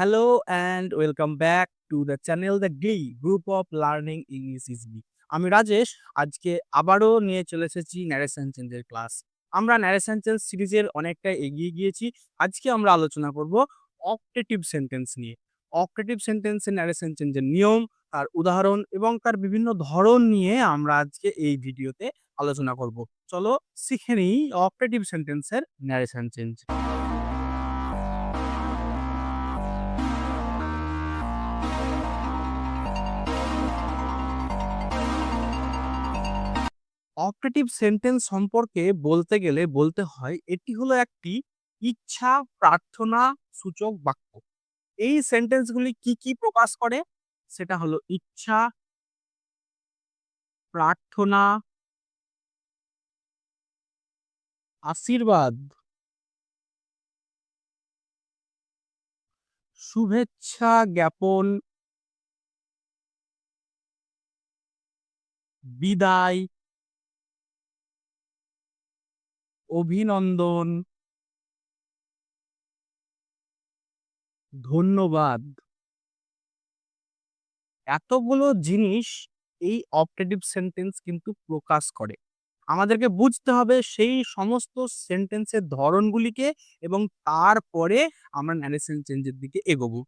Hello and welcome back to the channel the Glee group of learning English Me. আমি রাজেশ, আজকে আবারও নিয়ে চলে এসেছি ন্যারেশন চেঞ্জের ক্লাস আমরা ন্যারেশন চেঞ্জ সিরিজের অনেকটা এগিয়ে গিয়েছি। আজকে আমরা আলোচনা করব অপটেটিভ সেন্টেন্স নিয়ে। অপটেটিভ সেন্টেন্সের ন্যারেশন চেঞ্জের নিয়ম, তার উদাহরণ এবং তার বিভিন্ন ধরন নিয়ে আমরা আজকে এই ভিডিওতে আলোচনা করব। চলো শিখে নিই অপটেটিভ সেন্টেন্সের ন্যারেশন চেঞ্জ অপারেটিভ সেন্টেন্স সম্পর্কে বলতে গেলে বলতে হয়, এটি হলো একটি ইচ্ছা প্রার্থনা সূচক বাক্য। এই সেন্টেন্সগুলি কি কি প্রকাশ করে? সেটা হলো ইচ্ছা, প্রার্থনা, আশীর্বাদ, শুভেচ্ছা জ্ঞাপন, বিদায় অভিনন্দন। ধন্যবাদ। এতগুলো জিনিস এই অপটেটিভ সেন্টেন্স কিন্তু প্রকাশ করে। আমাদেরকে বুঝতে হবে সেই সমস্ত সেন্টেন্সের ধরনগুলিকে এবং তারপরে আমরা ন্যারেশন চেঞ্জের দিকে এগোবো।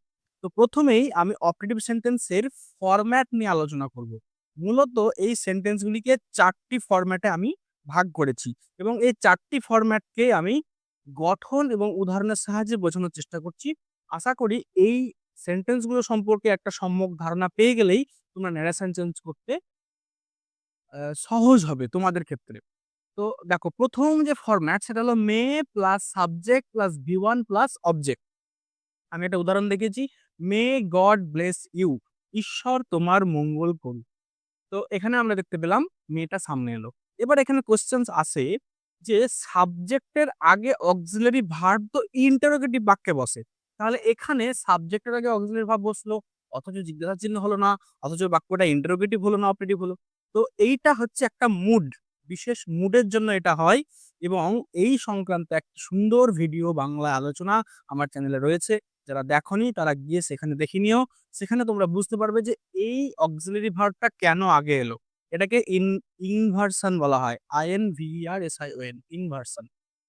তো প্রথমেই আমি অপটেটিভ সেন্টেন্সের ফরম্যাট নিয়ে আলোচনা করব। মূলত এই সেন্টেন্সগুলিকে চারটি ফরম্যাটে আমি ভাগ করেছি। এবং এই চারটি ফরম্যাটকে আমি গঠন এবং উদাহরণের সাহায্যে বোঝানোর চেষ্টা করছি। আশা করি এই সেন্টেন্সগুলো সম্পর্কে একটা সম্যক ধারণা পেয়ে গেলেই তোমরা ন্যারেশন চেঞ্জ করতে সহজ হবে তোমাদের ক্ষেত্রে। তো দেখো, প্রথম যে ফরম্যাট সেটা হলো may plus subject plus V one plus object আমি একটা উদাহরণ দেখেছি মে গড ব্লেস ইউ, ঈশ্বর তোমার মঙ্গল করুন। তো এখানে আমরা দেখতে পেলাম মেয়েটা সামনে এলো। এবার এখানে কোশ্চেন্স আসে যে সাবজেক্টের আগে অক্সিলারি ভার্ব তো ইন্টারোগেটিভ বাক্যে বসে। তাহলে এখানে সাবজেক্টের আগে অক্সিলারি ভার্ব বসল, অথচ জিজ্ঞাসা চিহ্ন হলো না, অথচ বাক্যটা ইন্টারোগেটিভ হলো না অপারেটিভ হলো। তো এইটা হচ্ছে একটা মুড বিশেষ মুডের জন্য এটা হয় এবং এই সংক্রান্ত একটা সুন্দর ভিডিও বাংলায় আলোচনা আমার চ্যানেলে রয়েছে। যারা দেখনি তারা গিয়ে সেখানে দেখে নিও। সেখানে তোমরা বুঝতে পারবে যে এই অক্সিলারি ভার্বটা কেন আগে এলো। এটাকে ইন ইনভার্সন বলা হয়। I N V R S I O N inversion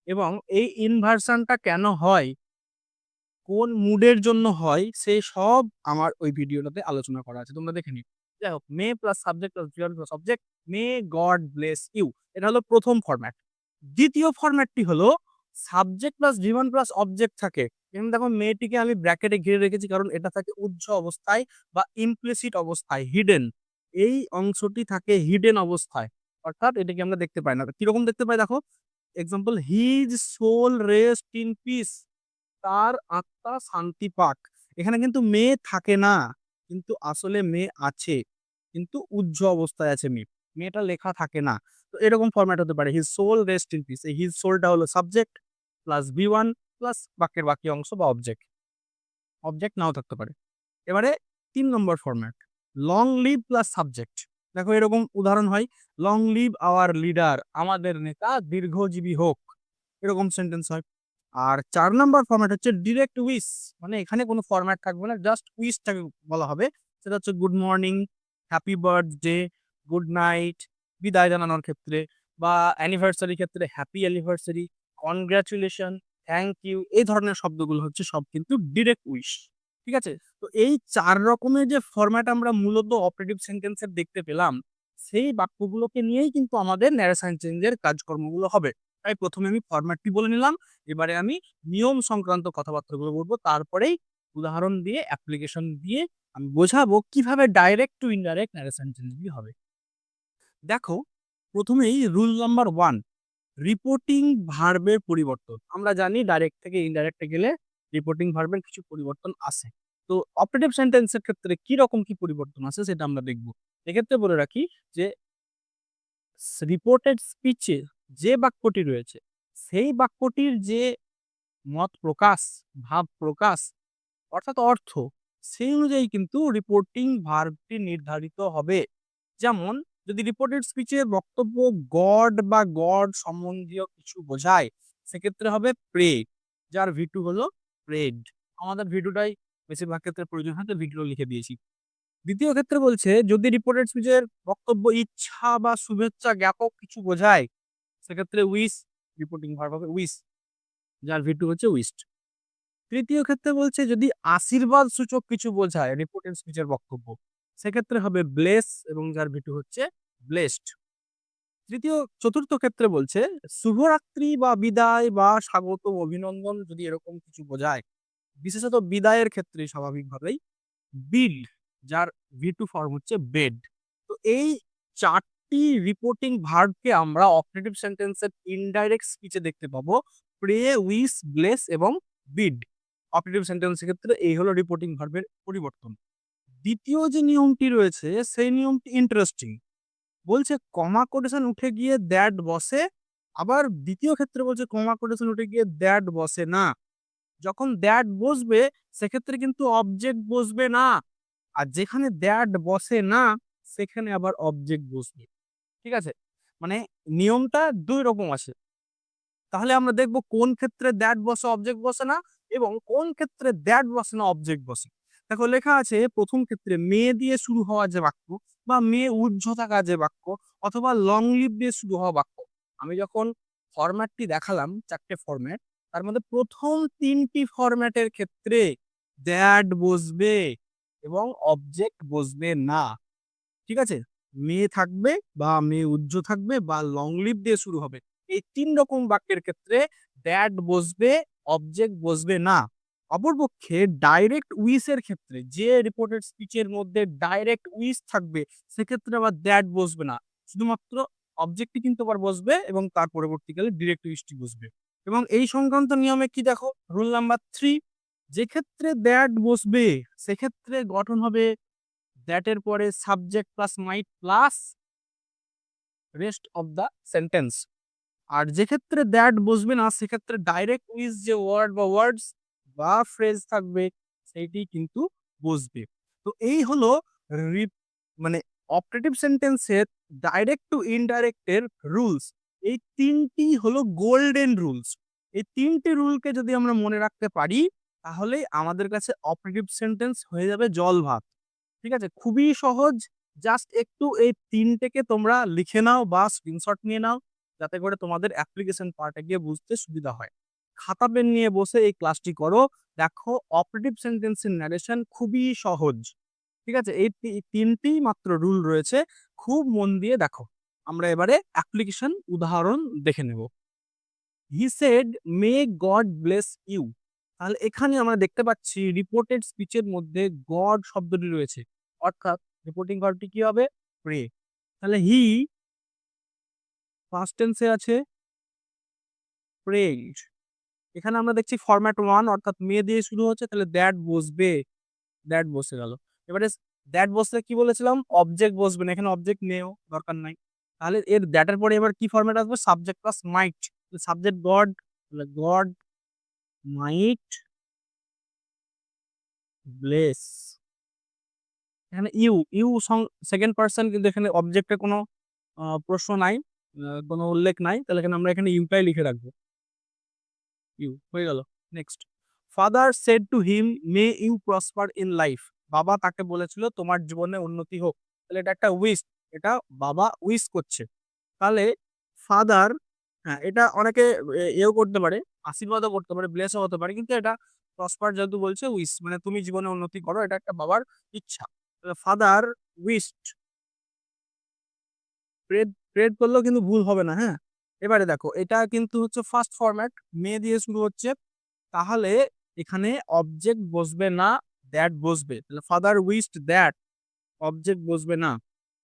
এবং এই ইনভার্সনটা কেন হয়? কোন মুডের জন্য হয়? সে সব আমার ওই ভিডিওটাতে আলোচনা করা আছে। তোমরা দেখে নিও। যাই হোক, may plus subject plus plus subject may God bless you. এটা হলো প্রথম ফরম্যাট দ্বিতীয় ফরম্যাটটি হলো subject plus V one plus object থাকে। এখানে দেখো মেয়েটিকে আমি ব্র্যাকেটে ঘিরে রেখেছি কারণ এটা থাকে উজ্জ্ব অবস্থায় বা ইমপ্লিসিট অবস্থায় হিডেন এই অংশটি থাকে হিডেন অবস্থায়। অর্থাৎ এটাকে আমরা দেখতে পাই না। কীরকম দেখতে পাই দেখো? Example his soul rest in peace তার আত্মা শান্তি পাক। এখানে কিন্তু মেয়ে থাকে না। কিন্তু আসলে মেয়ে আছে। কিন্তু উজ্জ্ব অবস্থায় আছে মেয়ে। মেয়েটা লেখা থাকে না। তো এরকম ফর্ম্যাট হতে পারে। His soul rest in peace এই হিজ সোলটা হলো subject plus V one plus বাক্যের বাকি অংশ বা অবজেক্ট অবজেক্ট নাও থাকতে পারে। এবারে তিন নম্বর format long live plus subject দেখো এরকম উদাহরণ হয় লং লিভ আওয়ার লিডার আমাদের নেতা দীর্ঘজীবী হোক, এরকম সেন্টেন্স হয়। আর চার নাম্বার ফর্ম্যাট হচ্ছে ডিরেক্ট উইস মানে এখানে কোনো ফর্ম্যাট থাকবে না জাস্ট উইসটাকে বলা হবে। সেটা হচ্ছে good morning happy birthday good night বিদায় জানানোর ক্ষেত্রে বা অ্যানিভার্সারি ক্ষেত্রে happy anniversary congratulation thank you এই ধরনের শব্দগুলো হচ্ছে সব কিন্তু ডিরেক্ট উইশ ঠিক আছে? তো এই চার রকমের যে ফরম্যাট আমরা মূলত অপারেটিভ সেন্টেন্সের দেখতে পেলাম, সেই বাক্যগুলোকে নিয়েই কিন্তু আমাদের ন্যারেশন চেঞ্জের কাজকর্মগুলো হবে। তাই প্রথমে আমি ফরম্যাটটি বলে নিলাম, এবারে আমি নিয়ম সংক্রান্ত কথাবার্তাগুলো বলব। তারপরেই উদাহরণ দিয়ে অ্যাপ্লিকেশন দিয়ে আমি বোঝাবো কীভাবে ডাইরেক্ট টু ইনডাইরেক্ট ন্যারেশন চেঞ্জগুলি হবে। দেখো, প্রথমেই রুল নাম্বার ওয়ান রিপোর্টিং ভার্বের পরিবর্তন। আমরা জানি ডাইরেক্ট থেকে ইনডাইরেক্টে গেলে রিপোর্টিং ভার্বের কিছু পরিবর্তন আসে তো অপারেটিভ সেন্টেন্সের ক্ষেত্রে কি রকম কি পরিবর্তন আছে সেটা আমরা দেখব। এক্ষেত্রে বলে রাখি যে রিপোর্টেড স্পিচে যে বাক্যটি রয়েছে, সেই বাক্যটির যে মত প্রকাশ, ভাব প্রকাশ, অর্থাৎ অর্থ, সেই অনুযায়ী কিন্তু রিপোর্টিং ভার্বটি নির্ধারিত হবে। যেমন, যদি রিপোর্টেড স্পিচে বক্তব্য গড বা গড সম্বন্ধীয় কিছু বোঝায়, সেক্ষেত্রে হবে প্রে যার ভিটু হলো প্রেড আমাদের ভিডিওটাই বেশিরভাগ ক্ষেত্রে প্রয়োজন হয় তো ভিডিও লিখে দিয়েছি। দ্বিতীয় ক্ষেত্রে বলছে যদি রিপোর্টেড স্পিচের বক্তব্য ইচ্ছা বা শুভেচ্ছা জ্ঞাপক কিছু বোঝায়, সেক্ষেত্রে উইস রিপোর্টিং ভার্ব হবে উইস যার V2 হচ্ছে উইস্ট তৃতীয় ক্ষেত্রে বলছে যদি আশীর্বাদ সূচক কিছু বোঝায় রিপোর্টেড স্পিচের বক্তব্য, সেক্ষেত্রে হবে ব্লেস এবং যার V2 হচ্ছে ব্লেসড। তৃতীয় চতুর্থ ক্ষেত্রে বলছে শুভরাত্রি বা বিদায় বা স্বাগতম, অভিনন্দন যদি এরকম কিছু বোঝায়, বিশেষত বিদায়ের ক্ষেত্রে স্বাভাবিকভাবেই বিড যার V2 ফর্ম হচ্ছে বেড। তো এই চারটি রিপোর্টিং ভার্বকে আমরা অপারেটিভ সেন্টেন্সের ইনডাইরেক্ট স্পিচে দেখতে পাবো। প্রে, উইস ব্লেস এবং বিড। অপারেটিভ সেন্টেন্সের ক্ষেত্রে এই হলো রিপোর্টিং ভার্বের পরিবর্তন। দ্বিতীয় যে নিয়মটি রয়েছে সেই নিয়মটি ইন্টারেস্টিং। বলছে কমা কোটেশন উঠে গিয়ে দ্যাট বসে, আবার দ্বিতীয় ক্ষেত্রে বলছে কমা কোটেশন উঠে গিয়ে দ্যাট বসে না। যখন দ্যাট বসবে সেক্ষেত্রে কিন্তু অবজেক্ট বসবে না। আর যেখানে দ্যাট বসে না সেখানে আবার অবজেক্ট বসবে। ঠিক আছে? মানে নিয়মটা দুই রকম আছে। তাহলে আমরা দেখব কোন ক্ষেত্রে দ্যাট বসে অবজেক্ট বসে না এবং কোন ক্ষেত্রে দ্যাট বসে না অবজেক্ট বসে। দেখো লেখা আছে প্রথম ক্ষেত্রে মেয়ে দিয়ে শুরু হওয়া যে বাক্য বা মেয়ে ঊর্ধ্ব থাকা যে বাক্য অথবা লং লিভ দিয়ে শুরু হওয়া বাক্য। আমি যখন ফরম্যাটটি দেখালাম ৪ টে ফরম্যাট তার মধ্যে প্রথম ৩ টি ফরম্যাটের ক্ষেত্রে দ্যাট বসবে এবং অবজেক্ট বসবে না। ঠিক আছে? মেয়ে থাকবে বা মেয়ে ঊর্ধ্ব থাকবে বা লং লিভ দিয়ে শুরু হবে। এই তিন রকম বাক্যের ক্ষেত্রে দ্যাট বসবে, অবজেক্ট বসবে না। অপরপক্ষে ডাইরেক্ট উইশ এর ক্ষেত্রে যে রিপোর্টেড স্পিচের মধ্যে ডাইরেক্ট উইশ থাকবে, সেক্ষেত্রে আবার দ্যাট বসবে না। শুধুমাত্র অবজেক্টই কিন্তু আবার বসবে এবং তার পরবর্তীকালে ডিরেক্ট উইসটি বসবে। এবং এই সংক্রান্ত নিয়মে কি দেখো রুল নাম্বার ৩ যেক্ষেত্রে দ্যাট বসবে, সেক্ষেত্রে গঠন হবে দ্যাট এর পরে subject plus might plus rest of the sentence. আর যেক্ষেত্রে দ্যাট বসবে না, সেক্ষেত্রে ডাইরেক্ট উইশ যে ওয়ার্ড বা ওয়ার্ডস বা ফ্রেজ থাকবে, সেইটি কিন্তু বসবে। তো এই হলো মানে অপারেটিভ সেন্টেন্সের ডাইরেক্ট টু ইনডাইরেক্টের রুলস। এই ৩ টি হলো গোল্ডেন রুলস। এই তিনটি রুলকে যদি আমরা মনে রাখতে পারি তাহলেই আমাদের কাছে অপারেটিভ সেন্টেন্স হয়ে যাবে জল ভাত। ঠিক আছে? খুবই সহজ জাস্ট একটু এই তিনটেকে তোমরা লিখে নাও বা স্ক্রিনশট নিয়ে নাও, যাতে করে তোমাদের অ্যাপ্লিকেশন পার্টে গিয়ে বুঝতে সুবিধা হয়। খাতা পেন নিয়ে বসে এই ক্লাসটি করো। দেখো অপারেটিভ সেন্টেন্সের ন্যারেশন খুবই সহজ। ঠিক আছে? এই তি ৩ টিই মাত্র রুল রয়েছে। খুব মন দিয়ে দেখো। আমরা এবারে অ্যাপ্লিকেশন উদাহরণ দেখে নেব। He said may God bless you. তাহলে এখানে আমরা দেখতে পাচ্ছি রিপোর্টেড স্পিচের মধ্যে গড শব্দটি রয়েছে। অর্থাৎ রিপোর্টিং ভার্বটি কি হবে? প্রে। তাহলে হি পাস্ট টেন্সে আছে প্রেইড। এখানে আমরা দেখছি ফরম্যাট ওয়ান অর্থাৎ মে দিয়ে শুরু হচ্ছে তাহলে দ্যাট বসবে। দ্যাট বসে গেল। এবারে দ্যাট বসলে কি বলেছিলাম? অবজেক্ট বসবে না। এখানে অবজেক্ট নেও, দরকার নাই। তাহলে এর দ্যাট এর পরে এবার কি ফরম্যাট আসবে? Subject plus might. Subject God তাহলে গড মাইট ব্লেস। এখানে ইউ, ইউ সেকেন্ড পারসন কিন্তু এখানে অবজেক্টের কোনো প্রশ্ন নাই। কোনো উল্লেখ নাই। তাহলে এখানে আমরা এখানে ইউটাই লিখে রাখব। ইউ হয়ে গেল। Next. Father said to him may you prosper in life. বাবা তাকে বলেছিল তোমার জীবনে উন্নতি হোক। তাহলে এটা একটা উইশ। এটা বাবা উইশ করছে। তাহলে ফাদার হ্যাঁ, এটা অনেকে এও করতে পারে, আশীর্বাদও করতে পারে, ব্লেস ও হতে পারে। কিন্তু এটা প্রসপার যেহেতু বলছে উইশ মানে তুমি জীবনে উন্নতি করো এটা একটা বাবার ইচ্ছা। ফাদার উইস্ট প্রেড প্রেড করলেও কিন্তু ভুল হবে না, হ্যাঁ? এবারে দেখো এটা কিন্তু হচ্ছে ফার্স্ট ফরম্যাট মে দিয়ে শুরু হচ্ছে। তাহলে এখানে অবজেক্ট বসবে না, দ্যাট বসবে। তাহলে ফাদার উইস্ট দ্যাট অবজেক্ট বসবে না।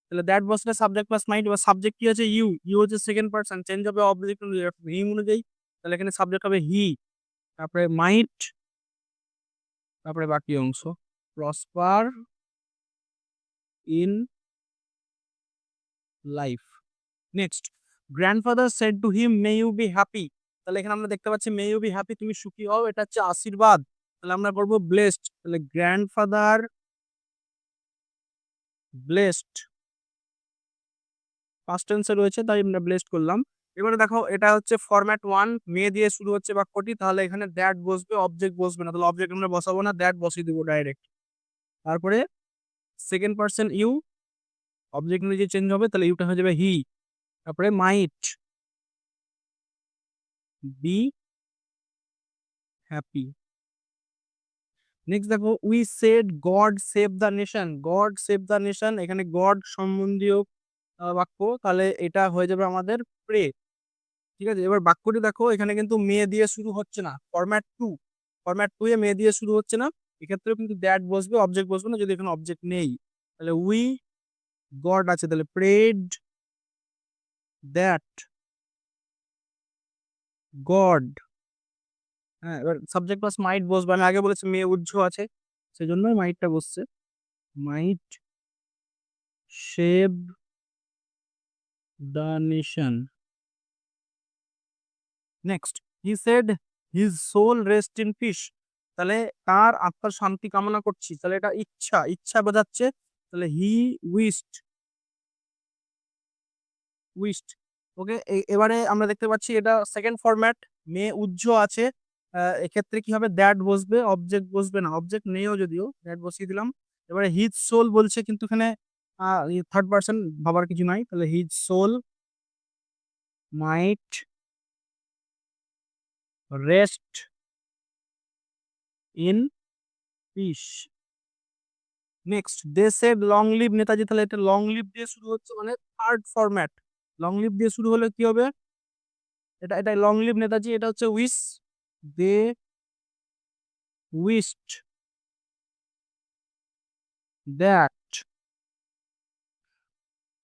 তাহলে দ্যাট বসলে সাবজেক্ট প্লাস মাইন্ড এবার সাবজেক্ট কি আছে? ইউ। ইউ হচ্ছে সেকেন্ড পারসন চেঞ্জ হবে অবজেক্ট হিম অনুযায়ী। তাহলে এখানে সাবজেক্ট হবে হি। তারপরে মাইট তারপরে বাকি অংশ prosper in life. Next grandfather said to him may you be happy. তাহলে এখানে আমরা দেখতে পাচ্ছি মে ইউ বি হ্যাপি তুমি সুখী হও, এটা হচ্ছে আশীর্বাদ। তাহলে আমরা করব ব্লেসড। তাহলে গ্র্যান্ডফাদার ব্লেসড পাস্ট টেন্সে রয়েছে, তাই আমরা ব্লেসড করলাম। এবারে দেখো, এটা হচ্ছে ফরম্যাট ওয়ান মে দিয়ে শুরু হচ্ছে বাক্যটি তাহলে এখানে দ্যাট বসবে অবজেক্ট বসবে না তাহলে অবজেক্ট আমরা বসাবো না দ্যাট বসিয়ে দেবো ডাইরেক্ট তারপরে সেকেন্ড পার্সন ইউ অবজেক্ট অনুযায়ী চেঞ্জ হবে, তাহলে ইউটা হয়ে যাবে হি তারপরে মাইট বি হ্যাপি নেক্সট দেখো we said God save the nation God save the nation এখানে গড সম্বন্ধীয় বাক্য, তাহলে এটা হয়ে যাবে আমাদের প্রে ঠিক আছে? এবার বাক্যটি দেখো, এখানে কিন্তু মেয়ে দিয়ে শুরু হচ্ছে না। Format to format to a মেয়ে দিয়ে শুরু হচ্ছে না। এক্ষেত্রেও কিন্তু দ্যাট বসবে অবজেক্ট বসবে না, যদি এখানে অবজেক্ট নেই। তাহলে উই গড আছে, তাহলে প্রেড দ্যাট গড হ্যাঁ এবার সাবজেক্ট প্লাস মাইট বসবে। আমি আগে বলেছি মেয়ে উজ্জ্ব আছে, সেজন্যই মাইটটা বসছে। Might save the nation next he said his soul rest in peace তাহলে তার আত্মার শান্তি কামনা করছি। তাহলে এটা ইচ্ছা ইচ্ছা বোঝাচ্ছে। তাহলে হি উইস্ট উইস্ট ওকে এবারে আমরা দেখতে পাচ্ছি এটা সেকেন্ড ফরম্যাট মে উজ্জ্ব আছে। এক্ষেত্রে কি হবে? দ্যাট বসবে অবজেক্ট বসবে না। অবজেক্ট নেইও যদিও দ্যাট বসিয়ে দিলাম। এবারে হিজ সোল বলছে কিন্তু এখানে থার্ড পার্সন ভাবার কিছু নাই। তাহলে his soul might rest in peace next they said long live Netaji তাহলে এটা লং লিভ দিয়ে শুরু হচ্ছে মানে থার্ড ফরম্যাট লং লিভ দিয়ে শুরু হলে কি হবে? এটা এটা লং লিভ নেতাজি, এটা হচ্ছে wish they wished that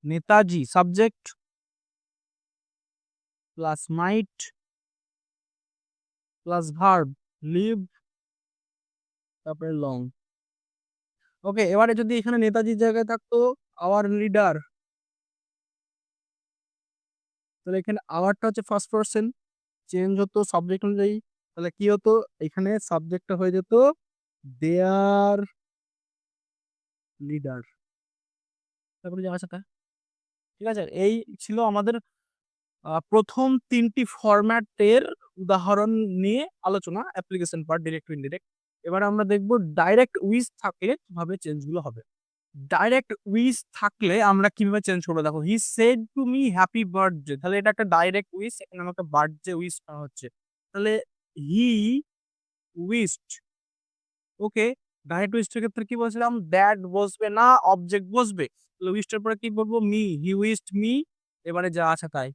Netaji subject plus might plus verb live তারপরে লং ওকে এবারে যদি এখানে নেতাজির জায়গায় থাকতো আওয়ার লিডার তাহলে এখানে আওয়ারটা হচ্ছে ফার্স্ট পার্সন চেঞ্জ হতো সাবজেক্ট অনুযায়ী। তাহলে কি হতো? এখানে সাবজেক্টটা হয়ে যেত দেয়ার লিডার তারপরে যা আছে ঠিক আছে? এই ছিল আমাদের প্রথম তিনটি ফরম্যাটের উদাহরণ নিয়ে আলোচনা অ্যাপ্লিকেশন পার্ট ডিরেক্ট ইনডিরেক্ট এবার আমরা দেখব ডাইরেক্ট উইজ থাকলে কীভাবে চেঞ্জগুলো হবে। ডাইরেক্ট উইজ থাকলে আমরা কীভাবে চেঞ্জ করব? দেখো he said to me happy birthday তাহলে এটা একটা ডাইরেক্ট উইশ এখানে আমাকে বার্থডে উইশ করা হচ্ছে। তাহলে হি উইস্ট ওকে ডাইরেক্ট উইস্টের ক্ষেত্রে কি বলছিলাম? দ্যাট বসবে না অবজেক্ট বসবে। তাহলে উইস্টের পরে কি বলব? মি হি উইস্ট মি এবারে যা আছে তাই।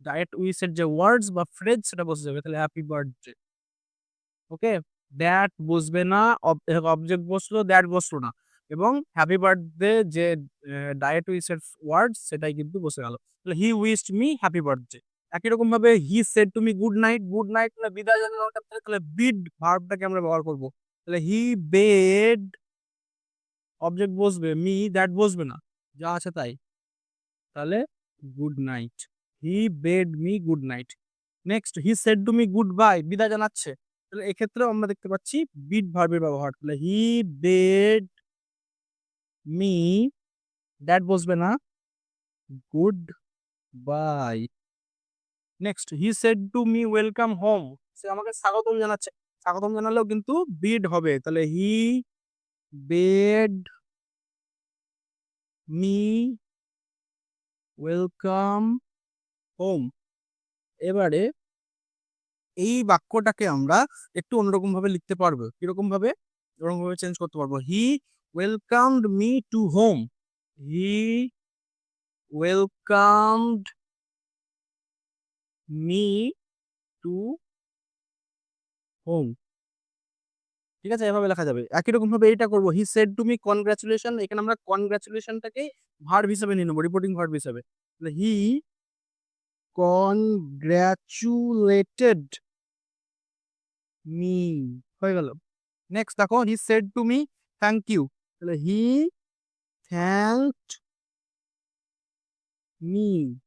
ডাইরেক্ট উইসের যে ওয়ার্ডস বা ফ্রেজ সেটা বসে যাবে, তাহলে হ্যাপি বার্থডে ওকে দ্যাট বসবে না অবজেক্ট বসল দ্যাট বসল না। এবং হ্যাপি বার্থডে যে ডায়েট উইসের ওয়ার্ড সেটাই কিন্তু বসে গেল। তাহলে he wished me happy birthday একই রকম ভাবে he said to me good night good night মানে বিদায় জানানোর ক্ষেত্রে তাহলে বিড ভার্বটাকে আমরা ব্যবহার করব। তাহলে হি বেড অবজেক্ট বসবে মি দ্যাট বসবে না, যা আছে তাই। তাহলে good night he bade me good night next he said to me goodbye বিদায় জানাচ্ছে। তাহলে এক্ষেত্রেও আমরা দেখতে পাচ্ছি বিড ভার্বের ব্যবহার। তাহলে হি বেড মি দ্যাট বসবে না goodbye next he said to me welcome home সে আমাকে স্বাগতম জানাচ্ছে। স্বাগতম জানালেও কিন্তু বিড হবে। তাহলে he bade me welcome home এবারে এই বাক্যটাকে আমরা একটু অন্যরকম ভাবে লিখতে পারব। কীরকম ভাবে এরকম ভাবে চেঞ্জ করতে পারব। He welcomed me to home he welcomed me to home ঠিক আছে, এভাবে লেখা যাবে। একই রকম ভাবে এইটা করব। He said to me congratulation এখানে আমরা কনগ্রাচুলেশনটাকে ভার্ব হিসেবে নিয়ে নেব রিপোর্টিং ভার্ব হিসেবে। হি কনগ্রাচুলেটেড মি হয়ে গেল। নেক্সট দেখো he said to me thank you তাহলে হি থ্যাংকড মি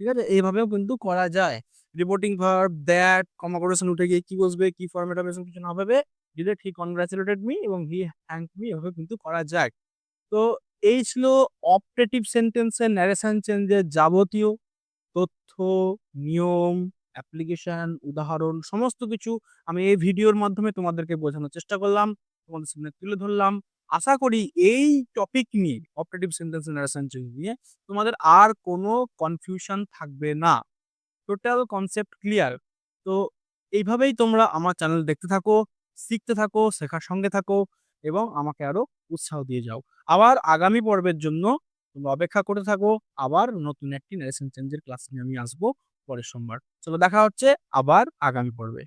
ঠিক আছে? এইভাবেও কিন্তু করা যায়। রিপোর্টিং ভার্ব দ্যাট কমাকোরেশন উঠে গিয়ে কি বসবে কি ফরম্যাট হবে এসব কিছু না ভাবে ডিরেক্ট হি কনগ্রাচুলেটেড মি এবং হি থ্যাংক মি এভাবে কিন্তু করা যায়। তো এই ছিল অপটেটিভ সেন্টেন্সের ন্যারেশন চেঞ্জের যাবতীয় তথ্য, নিয়ম, অ্যাপ্লিকেশন, উদাহরণ সমস্ত কিছু আমি এই ভিডিওর মাধ্যমে তোমাদেরকে বোঝানোর চেষ্টা করলাম। তোমাদের সামনে তুলে ধরলাম। আশা করি এই টপিক নিয়ে অপটেটিভ সেন্টেন্স চেঞ্জ নিয়ে তোমাদের আর কোনো কনফিউশন থাকবে না। Total concept clear. তো এইভাবেই তোমরা আমার চ্যানেল দেখতে থাকো, শিখতে থাকো, শেখার সঙ্গে থাকো এবং আমাকে আরও উৎসাহ দিয়ে যাও। আবার আগামী পর্বের জন্য তোমরা অপেক্ষা করে থাকো। আবার নতুন একটি ন্যারেশন চেঞ্জের ক্লাস নিয়ে আমি আসব পরের সোমবার। চলো দেখা হচ্ছে আবার আগামী পর্বে।